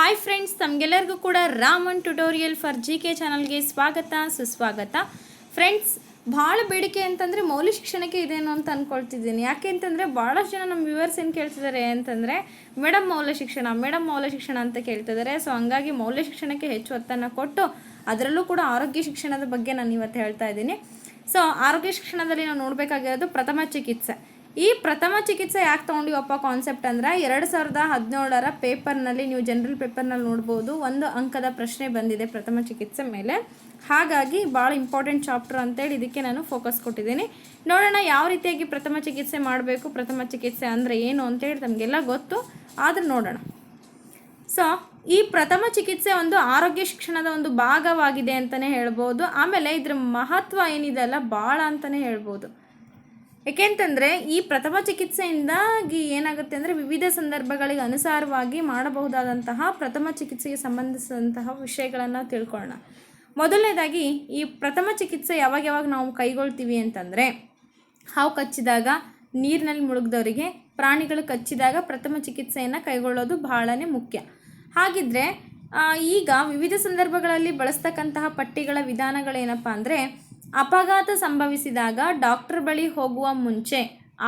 Hi friends ತಮಗೆಲ್ಲರಿಗೂ ಕೂಡ Raman tutorial for G K ಚಾನಲ್ಗೆ ಸ್ವಾಗತ, ಸುಸ್ವಾಗತ. ಫ್ರೆಂಡ್ಸ್ ಭಾಳ ಬೇಡಿಕೆ ಅಂತಂದರೆ ಮೌಲ್ಯ ಶಿಕ್ಷಣಕ್ಕೆ ಇದೇನು ಅಂತ ಅಂದ್ಕೊಳ್ತಿದ್ದೀನಿ ಯಾಕೆ ಅಂತಂದರೆ ಭಾಳಷ್ಟು ಜನ ನಮ್ಮ ವ್ಯೂವರ್ಸ್ ಏನು ಕೇಳ್ತಿದ್ದಾರೆ ಅಂತಂದರೆ ಮೇಡಮ್ ಮೌಲ್ಯ ಶಿಕ್ಷಣ ಮೇಡಮ್ ಮೌಲ್ಯ ಶಿಕ್ಷಣ ಅಂತ ಕೇಳ್ತಿದ್ದಾರೆ ಸೊ ಹಂಗಾಗಿ ಮೌಲ್ಯ ಶಿಕ್ಷಣಕ್ಕೆ ಹೆಚ್ಚು ಒತ್ತನ್ನು ಕೊಟ್ಟು ಅದರಲ್ಲೂ ಕೂಡ ಆರೋಗ್ಯ ಶಿಕ್ಷಣದ ಬಗ್ಗೆ ನಾನು ಇವತ್ತು ಹೇಳ್ತಾ ಇದ್ದೀನಿ. ಸೊ ಆರೋಗ್ಯ ಶಿಕ್ಷಣದಲ್ಲಿ ನಾವು ನೋಡಬೇಕಾಗಿರೋದು ಪ್ರಥಮ ಚಿಕಿತ್ಸೆ. ಈ ಪ್ರಥಮ ಚಿಕಿತ್ಸೆ ಯಾಕೆ ತೊಗೊಂಡಿವಪ್ಪ ಕಾನ್ಸೆಪ್ಟ್ ಅಂದ್ರೆ ಎರಡು ಸಾವಿರದ ಹದಿನೇಳರ ಪೇಪರ್ನಲ್ಲಿ ನೀವು ಜನರಲ್ ಪೇಪರ್ನಲ್ಲಿ ನೋಡ್ಬೋದು ಒಂದು ಅಂಕದ ಪ್ರಶ್ನೆ ಬಂದಿದೆ ಪ್ರಥಮ ಚಿಕಿತ್ಸೆ ಮೇಲೆ. ಹಾಗಾಗಿ ಭಾಳ ಇಂಪಾರ್ಟೆಂಟ್ ಚಾಪ್ಟರ್ ಅಂತೇಳಿ ಇದಕ್ಕೆ ನಾನು ಫೋಕಸ್ ಕೊಟ್ಟಿದ್ದೀನಿ. ನೋಡೋಣ ಯಾವ ರೀತಿಯಾಗಿ ಪ್ರಥಮ ಚಿಕಿತ್ಸೆ ಮಾಡಬೇಕು, ಪ್ರಥಮ ಚಿಕಿತ್ಸೆ ಅಂದರೆ ಏನು ಅಂತೇಳಿ ತಮಗೆಲ್ಲ ಗೊತ್ತು. ಆದ್ರೆ ನೋಡೋಣ. ಸೊ ಈ ಪ್ರಥಮ ಚಿಕಿತ್ಸೆ ಒಂದು ಆರೋಗ್ಯ ಶಿಕ್ಷಣದ ಒಂದು ಭಾಗವಾಗಿದೆ ಅಂತಲೇ ಹೇಳ್ಬೋದು. ಆಮೇಲೆ ಇದ್ರ ಮಹತ್ವ ಏನಿದೆ ಅಲ್ಲ ಭಾಳ ಅಂತಲೇ ಹೇಳ್ಬೋದು. ಏಕೆಂತಂದರೆ ಈ ಪ್ರಥಮ ಚಿಕಿತ್ಸೆಯಿಂದಾಗಿ ಏನಾಗುತ್ತೆ ಅಂದರೆ ವಿವಿಧ ಸಂದರ್ಭಗಳಿಗೆ ಅನುಸಾರವಾಗಿ ಮಾಡಬಹುದಾದಂತಹ ಪ್ರಥಮ ಚಿಕಿತ್ಸೆಗೆ ಸಂಬಂಧಿಸಿದಂತಹ ವಿಷಯಗಳನ್ನು ತಿಳ್ಕೊಳ್ಳೋಣ. ಮೊದಲನೇದಾಗಿ, ಈ ಪ್ರಥಮ ಚಿಕಿತ್ಸೆ ಯಾವಾಗ ಯಾವಾಗ ನಾವು ಕೈಗೊಳ್ತೀವಿ ಅಂತಂದರೆ, ಹಾವು ಕಚ್ಚಿದಾಗ, ನೀರಿನಲ್ಲಿ ಮುಳುಗ್ದವರಿಗೆ ಪ್ರಾಣಿಗಳು ಕಚ್ಚಿದಾಗ ಪ್ರಥಮ ಚಿಕಿತ್ಸೆಯನ್ನು ಕೈಗೊಳ್ಳೋದು ಬಹಳನೇ ಮುಖ್ಯ. ಹಾಗಿದ್ರೆ ಈಗ ವಿವಿಧ ಸಂದರ್ಭಗಳಲ್ಲಿ ಬಳಸ್ತಕ್ಕಂತಹ ಪಟ್ಟಿಗಳ ವಿಧಾನಗಳೇನಪ್ಪ ಅಂದರೆ ಅಪಘಾತ ಸಂಭವಿಸಿದಾಗ ಡಾಕ್ಟರ್ ಬಳಿ ಹೋಗುವ ಮುಂಚೆ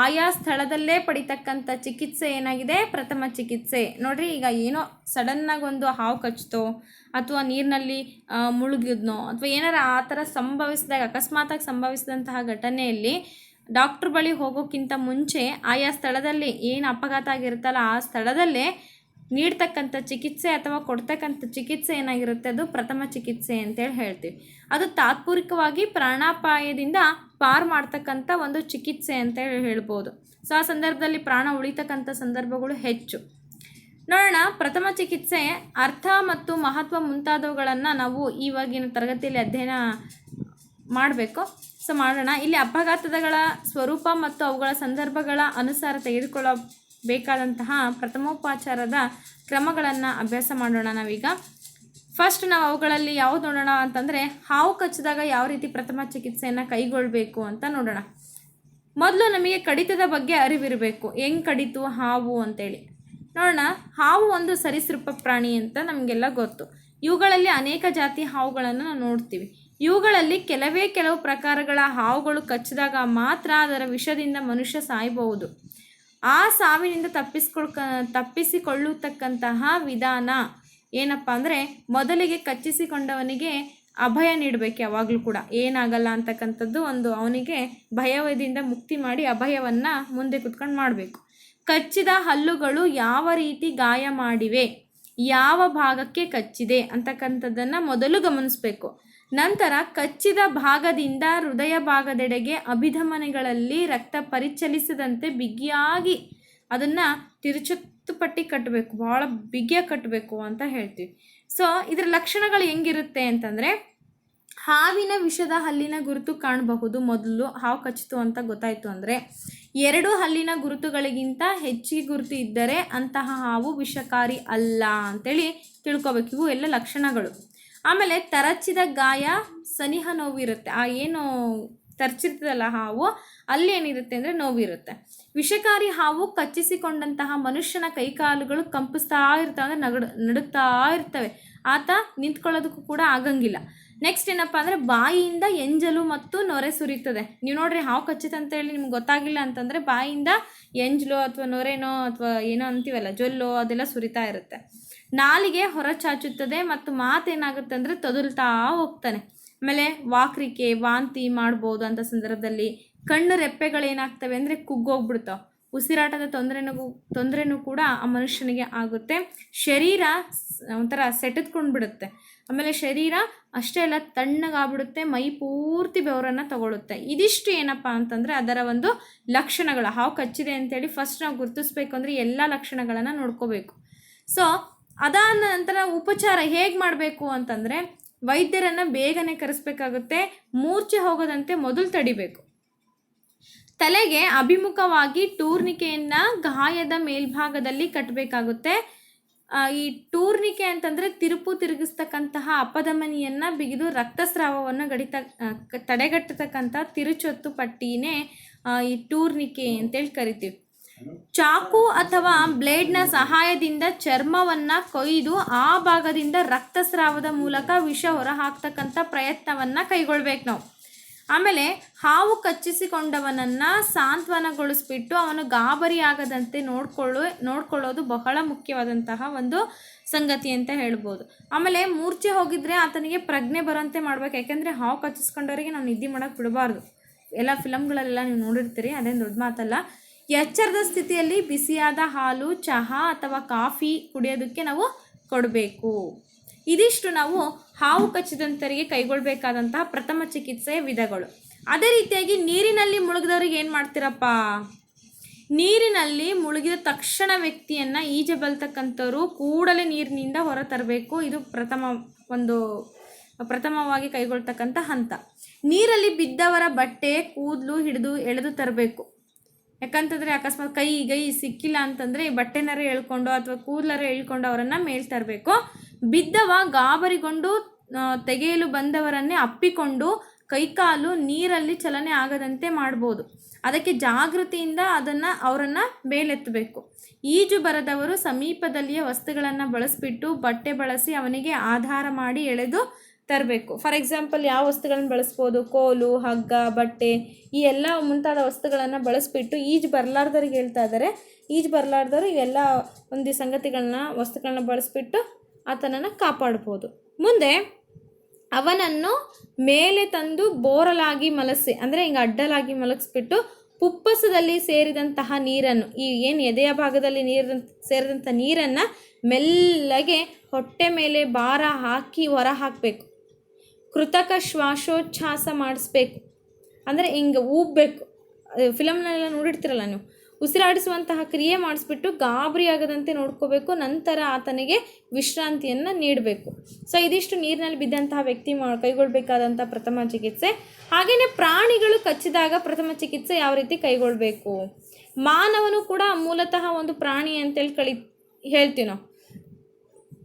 ಆಯಾ ಸ್ಥಳದಲ್ಲೇ ಪಡಿತಕ್ಕಂಥ ಚಿಕಿತ್ಸೆ ಏನಾಗಿದೆ? ಪ್ರಥಮ ಚಿಕಿತ್ಸೆ. ನೋಡ್ರಿ, ಈಗ ಏನೋ ಸಡನ್ನಾಗಿ ಒಂದು ಹಾವು ಕಚ್ತೋ, ಅಥವಾ ನೀರಿನಲ್ಲಿ ಮುಳುಗಿದ್ನೋ, ಅಥವಾ ಏನಾರ ಆ ಥರ ಸಂಭವಿಸಿದಾಗ, ಅಕಸ್ಮಾತಾಗಿ ಸಂಭವಿಸಿದಂತಹ ಘಟನೆಯಲ್ಲಿ ಡಾಕ್ಟ್ರ್ ಬಳಿ ಹೋಗೋಕ್ಕಿಂತ ಮುಂಚೆ ಆಯಾ ಸ್ಥಳದಲ್ಲಿ ಏನು ಅಪಘಾತ ಆಗಿರುತ್ತಲ್ಲ, ಆ ಸ್ಥಳದಲ್ಲೇ ನೀಡ್ತಕ್ಕಂಥ ಚಿಕಿತ್ಸೆ ಅಥವಾ ಕೊಡ್ತಕ್ಕಂಥ ಚಿಕಿತ್ಸೆ ಏನಾಗಿರುತ್ತೆ? ಅದು ಪ್ರಥಮ ಚಿಕಿತ್ಸೆ ಅಂತೇಳಿ ಹೇಳ್ತೀವಿ. ಅದು ತಾತ್ಪೂರಿಕವಾಗಿ ಪ್ರಾಣಾಪಾಯದಿಂದ ಪಾರು ಮಾಡ್ತಕ್ಕಂಥ ಒಂದು ಚಿಕಿತ್ಸೆ ಅಂತೇಳಿ ಹೇಳ್ಬೋದು. ಸೊ, ಆ ಸಂದರ್ಭದಲ್ಲಿ ಪ್ರಾಣ ಉಳಿತಕ್ಕಂಥ ಸಂದರ್ಭಗಳು ಹೆಚ್ಚು. ನೋಡೋಣ, ಪ್ರಥಮ ಚಿಕಿತ್ಸೆ ಅರ್ಥ ಮತ್ತು ಮಹತ್ವ ಮುಂತಾದವುಗಳನ್ನು ನಾವು ಇವಾಗಿನ ತರಗತಿಯಲ್ಲಿ ಅಧ್ಯಯನ ಮಾಡಬೇಕು. ಸೊ, ಮಾಡೋಣ. ಇಲ್ಲಿ ಅಪಘಾತಗಳ ಸ್ವರೂಪ ಮತ್ತು ಅವುಗಳ ಸಂದರ್ಭಗಳ ಅನುಸಾರ ತೆಗೆದುಕೊಳ್ಳಬೇಕಾದಂತಹ ಪ್ರಥಮೋಪಚಾರದ ಕ್ರಮಗಳನ್ನು ಅಭ್ಯಾಸ ಮಾಡೋಣ ನಾವೀಗ. ಫಸ್ಟ್ ನಾವು ಅವುಗಳಲ್ಲಿ ಯಾವ್ದು ನೋಡೋಣ ಅಂತಂದರೆ ಹಾವು ಕಚ್ಚಿದಾಗ ಯಾವ ರೀತಿ ಪ್ರಥಮ ಚಿಕಿತ್ಸೆಯನ್ನು ಕೈಗೊಳ್ಳಬೇಕು ಅಂತ ನೋಡೋಣ. ಮೊದಲು ನಮಗೆ ಕಡಿತದ ಬಗ್ಗೆ ಅರಿವಿರಬೇಕು. ಹೆಂಗ್ ಕಡಿತು, ಹಾವು ಅಂತೇಳಿ. ನೋಡೋಣ, ಹಾವು ಒಂದು ಸರೀಸೃಪ ಪ್ರಾಣಿ ಅಂತ ನಮಗೆಲ್ಲ ಗೊತ್ತು. ಇವುಗಳಲ್ಲಿ ಅನೇಕ ಜಾತಿ ಹಾವುಗಳನ್ನು ನಾವು ನೋಡ್ತೀವಿ. ಇವುಗಳಲ್ಲಿ ಕೆಲವೇ ಕೆಲವು ಪ್ರಕಾರಗಳ ಹಾವುಗಳು ಕಚ್ಚಿದಾಗ ಮಾತ್ರ ಅದರ ವಿಷದಿಂದ ಮನುಷ್ಯ ಸಾಯಬಹುದು. ಆ ಸಾವಿನಿಂದ ತಪ್ಪಿಸ್ಕೊಳ್ಕ ತಪ್ಪಿಸಿಕೊಳ್ಳತಕ್ಕಂತಹ ವಿಧಾನ ಏನಪ್ಪ ಅಂದರೆ ಮೊದಲಿಗೆ ಕಚ್ಚಿಸಿಕೊಂಡವನಿಗೆ ಅಭಯ ನೀಡಬೇಕು ಯಾವಾಗಲೂ ಕೂಡ. ಏನಾಗಲ್ಲ ಅಂತಕ್ಕಂಥದ್ದು ಒಂದು ಅವನಿಗೆ ಭಯವದಿಂದ ಮುಕ್ತಿ ಮಾಡಿ ಅಭಯವನ್ನು ಮುಂದೆ ಕುತ್ಕೊಂಡು ಮಾಡಬೇಕು. ಕಚ್ಚಿದ ಹಲ್ಲುಗಳು ಯಾವ ರೀತಿ ಗಾಯ ಮಾಡಿವೆ, ಯಾವ ಭಾಗಕ್ಕೆ ಕಚ್ಚಿದೆ ಅಂತಕ್ಕಂಥದ್ದನ್ನು ಮೊದಲು ಗಮನಿಸಬೇಕು. ನಂತರ ಕಚ್ಚಿದ ಭಾಗದಿಂದ ಹೃದಯ ಭಾಗದೆಡೆಗೆ ಅಭಿಧಮನಿಗಳಲ್ಲಿ ರಕ್ತ ಪರಿಚಲಿಸದಂತೆ ಬಿಗಿಯಾಗಿ ಅದನ್ನು ತಿರುಚುತ್ತು ಪಟ್ಟಿ ಕಟ್ಟಬೇಕು ಭಾಳ ಬಿಗಿಯಾಗಿ ಕಟ್ಟಬೇಕು ಅಂತ ಹೇಳ್ತೀವಿ. ಸೊ ಇದರ ಲಕ್ಷಣಗಳು ಹೆಂಗಿರುತ್ತೆ ಅಂತಂದರೆ, ಹಾವಿನ ವಿಷದ ಹಲ್ಲಿನ ಗುರುತು ಕಾಣಬಹುದು ಮೊದಲು, ಹಾವು ಕಚ್ಚಿತು ಅಂತ ಗೊತ್ತಾಯಿತು ಅಂದರೆ, ಎರಡು ಹಲ್ಲಿನ ಗುರುತುಗಳಿಗಿಂತ ಹೆಚ್ಚಿಗೆ ಗುರುತು ಇದ್ದರೆ ಅಂತಹ ಹಾವು ವಿಷಕಾರಿ ಅಲ್ಲ ಅಂತೇಳಿ ತಿಳ್ಕೊಬೇಕು. ಇವು ಎಲ್ಲ ಲಕ್ಷಣಗಳು. ಆಮೇಲೆ ತರಚಿದ ಗಾಯ ಸನಿಹ ನೋವಿರುತ್ತೆ. ಆ ಏನು ತರ್ಚಿರ್ತದಲ್ಲ ಹಾವು, ಅಲ್ಲಿ ಏನಿರುತ್ತೆ ಅಂದರೆ ನೋವಿರುತ್ತೆ. ವಿಷಕಾರಿ ಹಾವು ಕಚ್ಚಿಸಿಕೊಂಡಂತಹ ಮನುಷ್ಯನ ಕೈಕಾಲುಗಳು ಕಂಪಿಸ್ತಾ ಇರ್ತವೆ ಅಂದರೆ ನಗಡು, ನಡುಗ್ತಾ ಇರ್ತವೆ. ಆತ ನಿಂತ್ಕೊಳ್ಳೋದಕ್ಕೂ ಕೂಡ ಆಗಂಗಿಲ್ಲ. ನೆಕ್ಸ್ಟ್ ಏನಪ್ಪ ಅಂದರೆ ಬಾಯಿಯಿಂದ ಎಂಜಲು ಮತ್ತು ನೊರೆ ಸುರಿತದೆ. ನೀವು ನೋಡ್ರಿ ಹಾವು ಕಚ್ಚುತ್ತೆ ಅಂತ ಹೇಳಿ ನಿಮ್ಗೆ ಗೊತ್ತಾಗಿಲ್ಲ ಅಂತಂದರೆ ಬಾಯಿಯಿಂದ ಎಂಜಲು ಅಥವಾ ನೊರೆನೋ ಅಥವಾ ಏನೋ ಅಂತೀವಲ್ಲ, ಜೊಲ್ಲೋ ಅದೆಲ್ಲ ಸುರಿತಾ ಇರುತ್ತೆ. ನಾಲಿಗೆ ಹೊರಚಾಚುತ್ತದೆ ಮತ್ತು ಮಾತೇನಾಗುತ್ತೆ ಅಂದರೆ ತೊದಲ್ತಾ ಹೋಗ್ತಾನೆ. ಆಮೇಲೆ ವಾಕ್ರಿಕೆ, ವಾಂತಿ ಮಾಡ್ಬೋದು ಅಂತ ಸಂದರ್ಭದಲ್ಲಿ ಕಣ್ಣು ರೆಪ್ಪೆಗಳೇನಾಗ್ತವೆ ಅಂದರೆ ಕುಗ್ಗೋಗ್ಬಿಡ್ತಾವೆ. ಉಸಿರಾಟದ ತೊಂದರೆನೂ ತೊಂದರೆನೂ ಕೂಡ ಆ ಮನುಷ್ಯನಿಗೆ ಆಗುತ್ತೆ. ಶರೀರ ಒಂಥರ ಸೆಟೆದ್ಕೊಂಡು ಬಿಡುತ್ತೆ ಆಮೇಲೆ ಶರೀರ ಅಷ್ಟೇ ಅಲ್ಲ, ತಣ್ಣಗಾಗ್ಬಿಡುತ್ತೆ, ಮೈ ಪೂರ್ತಿ ಬೆವರನ್ನು ತಗೊಳುತ್ತೆ. ಇದಿಷ್ಟು ಏನಪ್ಪ ಅಂತಂದರೆ ಅದರ ಒಂದು ಲಕ್ಷಣಗಳು. ಹಾವು ಕಚ್ಚಿದೆ ಅಂತೇಳಿ ಫಸ್ಟ್ ನಾವು ಗುರುತಿಸ್ಬೇಕು ಅಂದರೆ ಎಲ್ಲ ಲಕ್ಷಣಗಳನ್ನು ನೋಡ್ಕೋಬೇಕು. ಸೊ ಅದಾದ ನಂತರ ಉಪಚಾರ ಹೇಗೆ ಮಾಡಬೇಕು ಅಂತಂದರೆ ವೈದ್ಯರನ್ನು ಬೇಗನೆ ಕರೆಸ್ಬೇಕಾಗುತ್ತೆ, ಮೂರ್ಛೆ ಹೋಗದಂತೆ ಮೊದಲು ತಡಿಬೇಕು. ತಲೆಗೆ ಅಭಿಮುಖವಾಗಿ ಟೂರ್ನಿಕೆಯನ್ನು ಗಾಯದ ಮೇಲ್ಭಾಗದಲ್ಲಿ ಕಟ್ಟಬೇಕಾಗುತ್ತೆ ಈ ಟೂರ್ನಿಕೆ ಅಂತಂದರೆ ತಿರುಪು ತಿರುಗಿಸ್ತಕ್ಕಂತಹ ಅಪಧಮನಿಯನ್ನು ಬಿಗಿದು ರಕ್ತಸ್ರಾವವನ್ನು ಗಡಿತ ತಡೆಗಟ್ಟತಕ್ಕಂಥ ತಿರುಚೊತ್ತು ಪಟ್ಟಿನೇ ಈ ಟೂರ್ನಿಕೆ ಅಂತೇಳಿ ಕರಿತೀವಿ. ಚಾಕು ಅಥವಾ ಬ್ಲೇಡ್ನ ಸಹಾಯದಿಂದ ಚರ್ಮವನ್ನು ಕೊಯ್ದು ಆ ಭಾಗದಿಂದ ರಕ್ತಸ್ರಾವದ ಮೂಲಕ ವಿಷ ಹೊರ ಹಾಕ್ತಕ್ಕಂಥ ಪ್ರಯತ್ನವನ್ನು ಕೈಗೊಳ್ಬೇಕು ನಾವು. ಆಮೇಲೆ ಹಾವು ಕಚ್ಚಿಸಿಕೊಂಡವನನ್ನು ಸಾಂತ್ವನಗೊಳಿಸ್ಬಿಟ್ಟು ಅವನು ಗಾಬರಿ ಆಗದಂತೆ ನೋಡ್ಕೊಳ್ಳೋ, ನೋಡ್ಕೊಳ್ಳೋದು ಬಹಳ ಮುಖ್ಯವಾದಂತಹ ಒಂದು ಸಂಗತಿ ಅಂತ ಹೇಳ್ಬೋದು. ಆಮೇಲೆ ಮೂರ್ಛೆ ಹೋಗಿದ್ರೆ ಆತನಿಗೆ ಪ್ರಜ್ಞೆ ಬರೋಂತೆ ಮಾಡ್ಬೇಕು. ಯಾಕೆಂದರೆ ಹಾವು ಕಚ್ಚಿಸ್ಕೊಂಡವರಿಗೆ ನಾವು ನಿದ್ದೆ ಮಾಡೋಕ್ಕೆ ಬಿಡಬಾರ್ದು. ಎಲ್ಲ ಫಿಲಮ್ಗಳಲ್ಲೆಲ್ಲ ನೀವು ನೋಡಿರ್ತೀರಿ, ಅದೇನು ದೊಡ್ಡ ಮಾತಲ್ಲ. ಎಚ್ಚರದ ಸ್ಥಿತಿಯಲ್ಲಿ ಬಿಸಿಯಾದ ಹಾಲು, ಚಹಾ ಅಥವಾ ಕಾಫಿ ಕುಡಿಯೋದಕ್ಕೆ ನಾವು ಕೊಡಬೇಕು. ಇದಿಷ್ಟು ನಾವು ಹಾವು ಕಚ್ಚಿದಂತರಿಗೆ ಕೈಗೊಳ್ಳಬೇಕಾದಂತಹ ಪ್ರಥಮ ಚಿಕಿತ್ಸೆಯ ವಿಧಗಳು. ಅದೇ ರೀತಿಯಾಗಿ ನೀರಿನಲ್ಲಿ ಮುಳುಗಿದವ್ರಿಗೆ ಏನು ಮಾಡ್ತೀರಪ್ಪ? ನೀರಿನಲ್ಲಿ ಮುಳುಗಿದ ತಕ್ಷಣ ವ್ಯಕ್ತಿಯನ್ನು ಈಜಬಲ್ತಕ್ಕಂಥವ್ರು ಕೂಡಲೇ ನೀರಿನಿಂದ ಹೊರ ತರಬೇಕು ಇದು ಪ್ರಥಮ ಒಂದು, ಪ್ರಥಮವಾಗಿ ಕೈಗೊಳ್ತಕ್ಕಂಥ ಹಂತ. ನೀರಲ್ಲಿ ಬಿದ್ದವರ ಬಟ್ಟೆ, ಕೂದಲು ಹಿಡಿದು ಎಳೆದು ತರಬೇಕು. ಯಾಕಂತಂದರೆ ಅಕಸ್ಮಾತ್ ಕೈ, ಗೈ ಸಿಕ್ಕಿಲ್ಲ ಅಂತಂದರೆ ಈ ಬಟ್ಟೆನಾರ ಎಳ್ಕೊಂಡು ಅಥವಾ ಕೂದಲರ ಎಳ್ಕೊಂಡು ಅವರನ್ನು ಮೇಲ್ ತರಬೇಕು. ಬಿದ್ದವ ಗಾಬರಿಗೊಂಡು ತೆಗೆಯಲು ಬಂದವರನ್ನೇ ಅಪ್ಪಿಕೊಂಡು ಕೈಕಾಲು ನೀರಲ್ಲಿ ಚಲನೆ ಆಗದಂತೆ ಮಾಡ್ಬೋದು. ಅದಕ್ಕೆ ಜಾಗೃತಿಯಿಂದ ಅದನ್ನು ಅವರನ್ನು ಮೇಲೆತ್ತಬೇಕು. ಈಜು ಬರದವರು ಸಮೀಪದಲ್ಲಿಯ ವಸ್ತುಗಳನ್ನು ಬಳಸಿಬಿಟ್ಟು ಬಟ್ಟೆ ಬಳಸಿ ಅವನಿಗೆ ಆಧಾರ ಮಾಡಿ ಎಳೆದು ತರಬೇಕು. ಫಾರ್ ಎಕ್ಸಾಂಪಲ್ ಯಾವ ವಸ್ತುಗಳನ್ನು ಬಳಸ್ಬೋದು? ಕೋಲು, ಹಗ್ಗ, ಬಟ್ಟೆ ಈ ಎಲ್ಲ ಮುಂತಾದ ವಸ್ತುಗಳನ್ನು ಬಳಸಿಬಿಟ್ಟು ಈಜು ಬರಲಾರ್ದವ್ರಿಗೆ ಹೇಳ್ತಾ ಇದ್ದಾರೆ ಈಜು ಬರಲಾರ್ದವ್ರು ಇವೆಲ್ಲ ಒಂದು ಸಂಗತಿಗಳನ್ನ, ವಸ್ತುಗಳನ್ನ ಬಳಸಿಬಿಟ್ಟು ಆತನನ್ನು ಕಾಪಾಡ್ಬೋದು. ಮುಂದೆ ಅವನನ್ನು ಮೇಲೆ ತಂದು ಬೋರಲಾಗಿ ಮಲಸಿ, ಅಂದರೆ ಹಿಂಗೆ ಅಡ್ಡಲಾಗಿ ಮಲಗಿಸ್ಬಿಟ್ಟು ಪುಪ್ಪಸದಲ್ಲಿ ಸೇರಿದಂತಹ ನೀರನ್ನು, ಈ ಏನು ಎದೆಯ ಭಾಗದಲ್ಲಿ ನೀರು ಸೇರಿದಂಥ ನೀರನ್ನು ಮೆಲ್ಲಗೆ ಹೊಟ್ಟೆ ಮೇಲೆ ಭಾರ ಹಾಕಿ ಹೊರ ಹಾಕಬೇಕು. ಕೃತಕ ಶ್ವಾಸೋಚ್ಛಾಸ ಮಾಡಿಸ್ಬೇಕು. ಅಂದರೆ ಹಿಂಗೆ ಊಬ್ಬೇಕು. ಫಿಲಮ್ನೆಲ್ಲ ನೋಡಿರ್ತೀರಲ್ಲ ನೀವು? ಉಸಿರಾಡಿಸುವಂತಹ ಕ್ರಿಯೆ ಮಾಡಿಸ್ಬಿಟ್ಟು ಗಾಬರಿ ಆಗದಂತೆ ನೋಡ್ಕೋಬೇಕು. ನಂತರ ಆತನಿಗೆ ವಿಶ್ರಾಂತಿಯನ್ನು ನೀಡಬೇಕು. ಸೊ, ಇದಿಷ್ಟು ನೀರಿನಲ್ಲಿ ಬಿದ್ದಂತಹ ವ್ಯಕ್ತಿ ಮಾ ಕೈಗೊಳ್ಬೇಕಾದಂಥ ಪ್ರಥಮ ಚಿಕಿತ್ಸೆ. ಹಾಗೆಯೇ ಪ್ರಾಣಿಗಳು ಕಚ್ಚಿದಾಗ ಪ್ರಥಮ ಚಿಕಿತ್ಸೆ ಯಾವ ರೀತಿ ಕೈಗೊಳ್ಳಬೇಕು ಮಾನವನು ಕೂಡ ಮೂಲತಃ ಒಂದು ಪ್ರಾಣಿ ಅಂತೇಳಿ ಕಳಿ ಹೇಳ್ತೀವಿ ನಾವು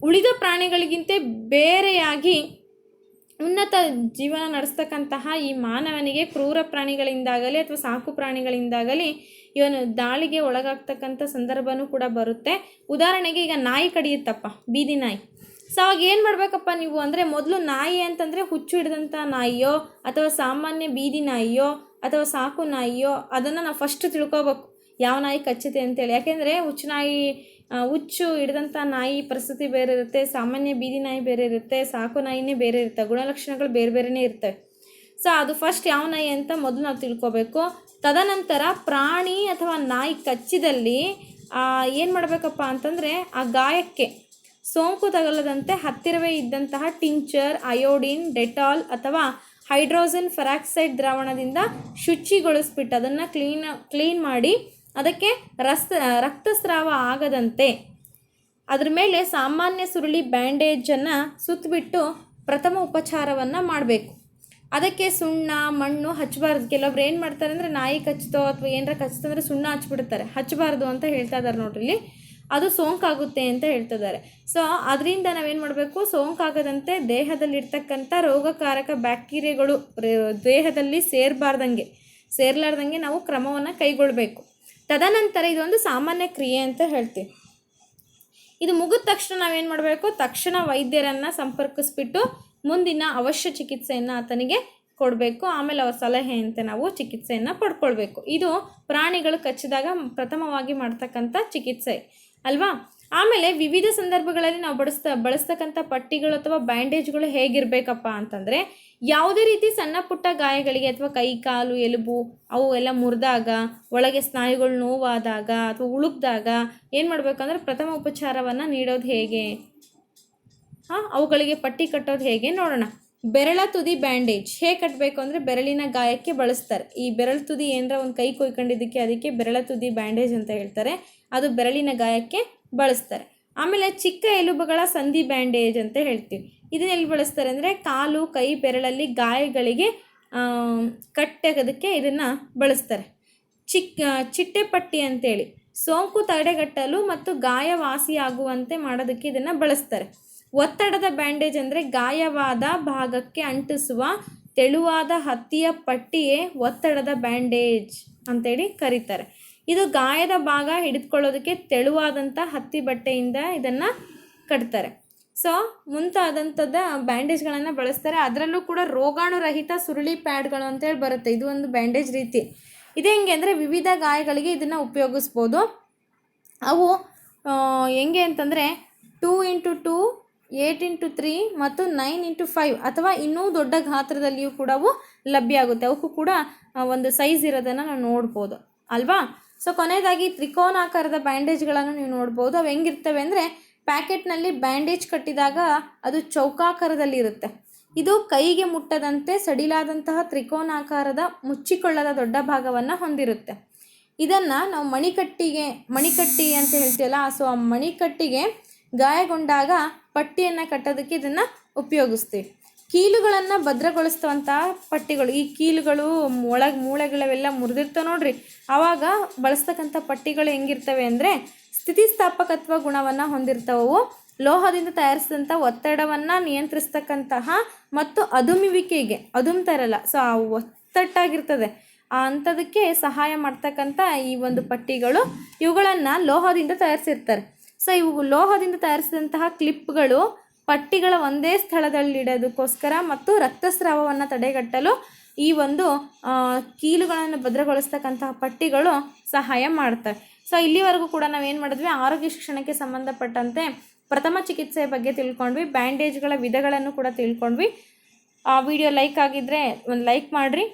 ಉಳಿದ ಪ್ರಾಣಿಗಳಿಗಿಂತ ಬೇರೆಯಾಗಿ ಉನ್ನತ ಜೀವನ ನಡೆಸ್ತಕ್ಕಂತಹ ಈ ಮಾನವನಿಗೆ ಕ್ರೂರ ಪ್ರಾಣಿಗಳಿಂದಾಗಲಿ ಅಥವಾ ಸಾಕು ಪ್ರಾಣಿಗಳಿಂದಾಗಲಿ ಇವನು ದಾಳಿಗೆ ಒಳಗಾಗ್ತಕ್ಕಂಥ ಸಂದರ್ಭನೂ ಕೂಡ ಬರುತ್ತೆ. ಉದಾಹರಣೆಗೆ ಈಗ ನಾಯಿ ಕಡಿಯುತ್ತಪ್ಪ, ಬೀದಿ ನಾಯಿ. ಸೊ ಅವಾಗ ಏನು ಮಾಡಬೇಕಪ್ಪ ನೀವು ಅಂದರೆ ಮೊದಲು ನಾಯಿ ಅಂತಂದರೆ ಹುಚ್ಚು ಹಿಡಿದಂಥ ನಾಯಿಯೋ ಅಥವಾ ಸಾಮಾನ್ಯ ಬೀದಿ ನಾಯಿಯೋ ಅಥವಾ ಸಾಕು ನಾಯಿಯೋ ಅದನ್ನು ನಾವು ಫಸ್ಟ್ ತಿಳ್ಕೊಬೇಕು. ಯಾವ ನಾಯಿ ಕಚ್ಚುತ್ತೆ ಅಂತೇಳಿ. ಯಾಕೆಂದರೆ ಹುಚ್ಚು ನಾಯಿ ಹುಚ್ಚು ಹಿಡಿದಂಥ ನಾಯಿ ಪರಿಸ್ಥಿತಿ ಬೇರೆ ಇರುತ್ತೆ, ಸಾಮಾನ್ಯ ಬೀದಿ ನಾಯಿ ಬೇರೆ ಇರುತ್ತೆ, ಸಾಕು ನಾಯಿನೇ ಬೇರೆ ಇರುತ್ತೆ, ಗುಣಲಕ್ಷಣಗಳು ಬೇರೆ ಬೇರೆನೇ ಇರ್ತವೆ ಸೊ ಅದು ಫಸ್ಟ್ ಯಾವ ನಾಯಿ ಅಂತ ಮೊದಲು ನಾವು ತಿಳ್ಕೊಬೇಕು. ತದನಂತರ ಪ್ರಾಣಿ ಅಥವಾ ನಾಯಿ ಕಚ್ಚಿದಲ್ಲಿ ಏನು ಮಾಡಬೇಕಪ್ಪ ಅಂತಂದರೆ, ಆ ಗಾಯಕ್ಕೆ ಸೋಂಕು ತಗಲದಂತೆ ಹತ್ತಿರವೇ ಇದ್ದಂತಹ ಟಿಂಚರ್, ಅಯೋಡಿನ್, ಡೆಟಾಲ್ ಅಥವಾ ಹೈಡ್ರೋಜನ್ ಫೆರಾಕ್ಸೈಡ್ ದ್ರಾವಣದಿಂದ ಶುಚಿಗೊಳಿಸ್ಬಿಟ್ಟು ಅದನ್ನು ಕ್ಲೀನ್ ಕ್ಲೀನ್ ಮಾಡಿ ಅದಕ್ಕೆ ರಸ್ತ, ರಕ್ತಸ್ರಾವ ಆಗದಂತೆ. ಅದ್ರ ಮೇಲೆ ಸಾಮಾನ್ಯ ಸುರುಳಿ ಬ್ಯಾಂಡೇಜನ್ನು ಸುತ್ತಬಿಟ್ಟು ಪ್ರಥಮ ಉಪಚಾರವನ್ನು ಮಾಡಬೇಕು. ಅದಕ್ಕೆ ಸುಣ್ಣ, ಮಣ್ಣು ಹಚ್ಚಬಾರ್ದು ಕೆಲವೊಬ್ರು ಏನು ಮಾಡ್ತಾರೆ ಅಂದರೆ ನಾಯಿ ಕಚ್ತೋ ಅಥವಾ ಏನಾರ ಕಚ್ಚಿತೋ ಅಂದರೆ ಸುಣ್ಣ ಹಚ್ಬಿಡ್ತಾರೆ. ಹಚ್ಚಬಾರ್ದು ಅಂತ ಹೇಳ್ತಾ ಇದ್ದಾರೆ ನೋಡ್ರಿ ಅದು ಸೋಂಕಾಗುತ್ತೆ ಅಂತ ಹೇಳ್ತಿದ್ದಾರೆ ಸೊ ಅದರಿಂದ ನಾವೇನು ಮಾಡಬೇಕು? ಸೋಂಕಾಗದಂತೆ ದೇಹದಲ್ಲಿರ್ತಕ್ಕಂಥ ರೋಗಕಾರಕ ಬ್ಯಾಕ್ಟೀರಿಯಾಗಳು ದೇಹದಲ್ಲಿ ಸೇರಬಾರ್ದಂಗೆ, ಸೇರ್ಲಾರ್ದಂಗೆ ನಾವು ಕ್ರಮವನ್ನು ಕೈಗೊಳ್ಳಬೇಕು ತದನಂತರ ಇದೊಂದು ಸಾಮಾನ್ಯ ಕ್ರಿಯೆ ಅಂತ ಹೇಳ್ತೀವಿ. ಇದು ಮುಗಿದ ತಕ್ಷಣ ನಾವೇನು ಮಾಡಬೇಕು? ತಕ್ಷಣ ವೈದ್ಯರನ್ನು ಸಂಪರ್ಕಿಸ್ಬಿಟ್ಟು ಮುಂದಿನ ಅವಶ್ಯ ಚಿಕಿತ್ಸೆಯನ್ನು ಆತನಿಗೆ ಕೊಡಬೇಕು. ಆಮೇಲೆ ಅವ್ರ ಸಲಹೆಯಂತೆ ನಾವು ಚಿಕಿತ್ಸೆಯನ್ನು ಪಡ್ಕೊಳ್ಬೇಕು. ಇದು ಪ್ರಾಣಿಗಳು ಕಚ್ಚಿದಾಗ ಪ್ರಥಮವಾಗಿ ಮಾಡ್ತಕ್ಕಂಥ ಚಿಕಿತ್ಸೆ. ಅಲ್ವಾ? ಆಮೇಲೆ ವಿವಿಧ ಸಂದರ್ಭಗಳಲ್ಲಿ ನಾವು ಬಳಸ್ತಾ, ಬಳಸ್ತಕ್ಕಂಥ ಪಟ್ಟಿಗಳು ಅಥವಾ ಬ್ಯಾಂಡೇಜ್ಗಳು ಹೇಗಿರಬೇಕಪ್ಪ ಅಂತಂದರೆ, ಯಾವುದೇ ರೀತಿ ಸಣ್ಣ ಪುಟ್ಟ ಗಾಯಗಳಿಗೆ ಅಥವಾ ಕೈ, ಕಾಲು, ಎಲುಬು ಅವು ಎಲ್ಲ ಮುರಿದಾಗ, ಒಳಗೆ ಸ್ನಾಯುಗಳು ನೋವಾದಾಗ ಅಥವಾ ಉಳುಕ್ದಾಗ ಏನು ಮಾಡಬೇಕಂದ್ರೆ ಪ್ರಥಮ ಉಪಚಾರವನ್ನು ನೀಡೋದು ಹೇಗೆ? ಹಾಂ, ಅವುಗಳಿಗೆ ಪಟ್ಟಿ ಕಟ್ಟೋದು ಹೇಗೆ ನೋಡೋಣ. ಬೆರಳ ತುದಿ ಬ್ಯಾಂಡೇಜ್ ಹೇಗೆ ಕಟ್ಟಬೇಕು ಅಂದರೆ ಬೆರಳಿನ ಗಾಯಕ್ಕೆ ಬಳಸ್ತಾರೆ. ಈ ಬೆರಳು ತುದಿ ಏನರ ಒಂದು ಕೈ ಕೊಯ್ಕೊಂಡಿದ್ದಕ್ಕೆ ಅದಕ್ಕೆ ಬೆರಳ ತುದಿ ಬ್ಯಾಂಡೇಜ್ ಅಂತ ಹೇಳ್ತಾರೆ. ಅದು ಬೆರಳಿನ ಗಾಯಕ್ಕೆ ಬಳಸ್ತಾರೆ. ಆಮೇಲೆ ಚಿಕ್ಕ ಎಲುಬುಗಳ ಸಂಧಿ ಬ್ಯಾಂಡೇಜ್ ಅಂತ ಹೇಳ್ತೀವಿ. ಇದನ್ನ ಎಲ್ಲಿ ಬಳಸ್ತಾರೆ ಅಂದರೆ ಕಾಲು, ಕೈ, ಬೆರಳಲ್ಲಿ ಗಾಯಗಳಿಗೆ ಕಟ್ಟೆಗೋದಕ್ಕೆ ಇದನ್ನು ಬಳಸ್ತಾರೆ. ಚಿಕ್ಕ ಚಿಟ್ಟೆ ಪಟ್ಟಿ ಅಂತೇಳಿ. ಸೋಂಕು ತಡೆಗಟ್ಟಲು ಮತ್ತು ಗಾಯ ವಾಸಿಯಾಗುವಂತೆ ಮಾಡೋದಕ್ಕೆ ಇದನ್ನು ಬಳಸ್ತಾರೆ. ಒತ್ತಡದ ಬ್ಯಾಂಡೇಜ್ ಅಂದರೆ ಗಾಯವಾದ ಭಾಗಕ್ಕೆ ಅಂಟಿಸುವ ತೆಳುವಾದ ಹತ್ತಿಯ ಪಟ್ಟಿಯೇ ಒತ್ತಡದ ಬ್ಯಾಂಡೇಜ್ ಅಂತೇಳಿ ಕರೀತಾರೆ. ಇದು ಗಾಯದ ಭಾಗ ಹಿಡಿದುಕೊಳ್ಳೋದಕ್ಕೆ ತೆಳುವಾದಂಥ ಹತ್ತಿ ಬಟ್ಟೆಯಿಂದ ಇದನ್ನು ಕಟ್ತಾರೆ. ಸೊ ಮುಂತಾದಂಥದ್ದು ಬ್ಯಾಂಡೇಜ್ಗಳನ್ನು ಬಳಸ್ತಾರೆ. ಅದರಲ್ಲೂ ಕೂಡ ರೋಗಾಣುರಹಿತ ಸುರುಳಿ ಪ್ಯಾಡ್ಗಳು ಅಂತೇಳಿ ಬರುತ್ತೆ. ಇದು ಒಂದು ಬ್ಯಾಂಡೇಜ್ ರೀತಿ. ಇದು ಹೆಂಗೆ ಅಂದರೆ ವಿವಿಧ ಗಾಯಗಳಿಗೆ ಇದನ್ನು ಉಪಯೋಗಿಸ್ಬೋದು. ಅವು ಹೆಂಗೆ ಅಂತಂದರೆ two into two, eight into three ಮತ್ತು ನೈನ್ ಇಂಟು ಫೈವ್ ಅಥವಾ ಇನ್ನೂ ದೊಡ್ಡ ಗಾತ್ರದಲ್ಲಿಯೂ ಕೂಡ ಅವು ಲಭ್ಯ ಆಗುತ್ತೆ. ಅವಕ್ಕೂ ಕೂಡ ಒಂದು ಸೈಜ್ ಇರೋದನ್ನು ನಾವು ನೋಡ್ಬೋದು. ಅಲ್ವಾ? ಸೊ ಕೊನೆಯದಾಗಿ ತ್ರಿಕೋನಾಕಾರದ ಬ್ಯಾಂಡೇಜ್ಗಳನ್ನು ನೀವು ನೋಡ್ಬೋದು. ಅವು ಹೆಂಗಿರ್ತವೆ ಅಂದರೆ ಪ್ಯಾಕೆಟ್ನಲ್ಲಿ ಬ್ಯಾಂಡೇಜ್ ಕಟ್ಟಿದಾಗ ಅದು ಚೌಕಾಕಾರದಲ್ಲಿ ಇರುತ್ತೆ ಇದು ಕೈಗೆ ಮುಟ್ಟದಂತೆ ಸಡಿಲಾದಂತಹ ತ್ರಿಕೋನಾಕಾರದ ಮುಚ್ಚಿಕೊಳ್ಳದ ದೊಡ್ಡ ಭಾಗವನ್ನು ಹೊಂದಿರುತ್ತೆ. ಇದನ್ನು ನಾವು ಮಣಿಕಟ್ಟಿಗೆ, ಮಣಿಕಟ್ಟಿ ಅಂತ ಹೇಳ್ತೀವಲ್ಲ ಸೊ ಆ ಮಣಿಕಟ್ಟಿಗೆ ಗಾಯಗೊಂಡಾಗ ಪಟ್ಟಿಯನ್ನು ಕಟ್ಟೋದಕ್ಕೆ ಇದನ್ನು ಉಪಯೋಗಿಸ್ತೀವಿ. ಕೀಲುಗಳನ್ನು ಭದ್ರಗೊಳಿಸ್ತವಂಥ ಪಟ್ಟಿಗಳು. ಈ ಕೀಲುಗಳು ಒಳಗೆ ಮೂಳೆಗಳವೆಲ್ಲ ಮುರಿದಿರ್ತವೆ ನೋಡ್ರಿ. ಆವಾಗ ಬಳಸ್ತಕ್ಕಂಥ ಪಟ್ಟಿಗಳು ಹೆಂಗಿರ್ತವೆ ಅಂದರೆ ಸ್ಥಿತಿಸ್ಥಾಪಕತ್ವ ಗುಣವನ್ನು ಹೊಂದಿರ್ತವವು. ಲೋಹದಿಂದ ತಯಾರಿಸಿದಂಥ ಒತ್ತಡವನ್ನು ನಿಯಂತ್ರಿಸ್ತಕ್ಕಂತಹ ಮತ್ತು ಅದುಮುವಿಕೆಗೆ ಅದುಮ್ತಾರಲ್ಲ ಸೊ ಆ ಒತ್ತಟ್ಟಾಗಿರ್ತದೆ. ಆ ಅಂಥದಕ್ಕೆ ಸಹಾಯ ಮಾಡ್ತಕ್ಕಂಥ ಈ ಒಂದು ಪಟ್ಟಿಗಳು ಇವುಗಳನ್ನು ಲೋಹದಿಂದ ತಯಾರಿಸಿರ್ತಾರೆ. ಸೊ ಇವು ಲೋಹದಿಂದ ತಯಾರಿಸಿದಂತಹ ಕ್ಲಿಪ್ಗಳು ಪಟ್ಟಿಗಳ ಒಂದೇ ಸ್ಥಳದಲ್ಲಿಡೋದಕ್ಕೋಸ್ಕರ ಮತ್ತು ರಕ್ತಸ್ರಾವವನ್ನು ತಡೆಗಟ್ಟಲು ಈ ಒಂದು ಕೀಲುಗಳನ್ನು ಭದ್ರಗೊಳಿಸ್ತಕ್ಕಂತಹ ಪಟ್ಟಿಗಳು ಸಹಾಯ ಮಾಡ್ತವೆ. ಸೊ ಇಲ್ಲಿವರೆಗೂ ಕೂಡ ನಾವೇನು ಮಾಡಿದ್ವಿ? ಆರೋಗ್ಯ ಶಿಕ್ಷಣಕ್ಕೆ ಸಂಬಂಧಪಟ್ಟಂತೆ ಪ್ರಥಮ ಚಿಕಿತ್ಸೆಯ ಬಗ್ಗೆ ತಿಳ್ಕೊಂಡ್ವಿ. ಬ್ಯಾಂಡೇಜ್ಗಳ ವಿಧಗಳನ್ನು ಕೂಡ ತಿಳ್ಕೊಂಡ್ವಿ. ಆ ವಿಡಿಯೋ ಲೈಕ್ ಆಗಿದ್ದರೆ ಒಂದು ಲೈಕ್ ಮಾಡಿರಿ.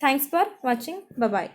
Thanks for watching bye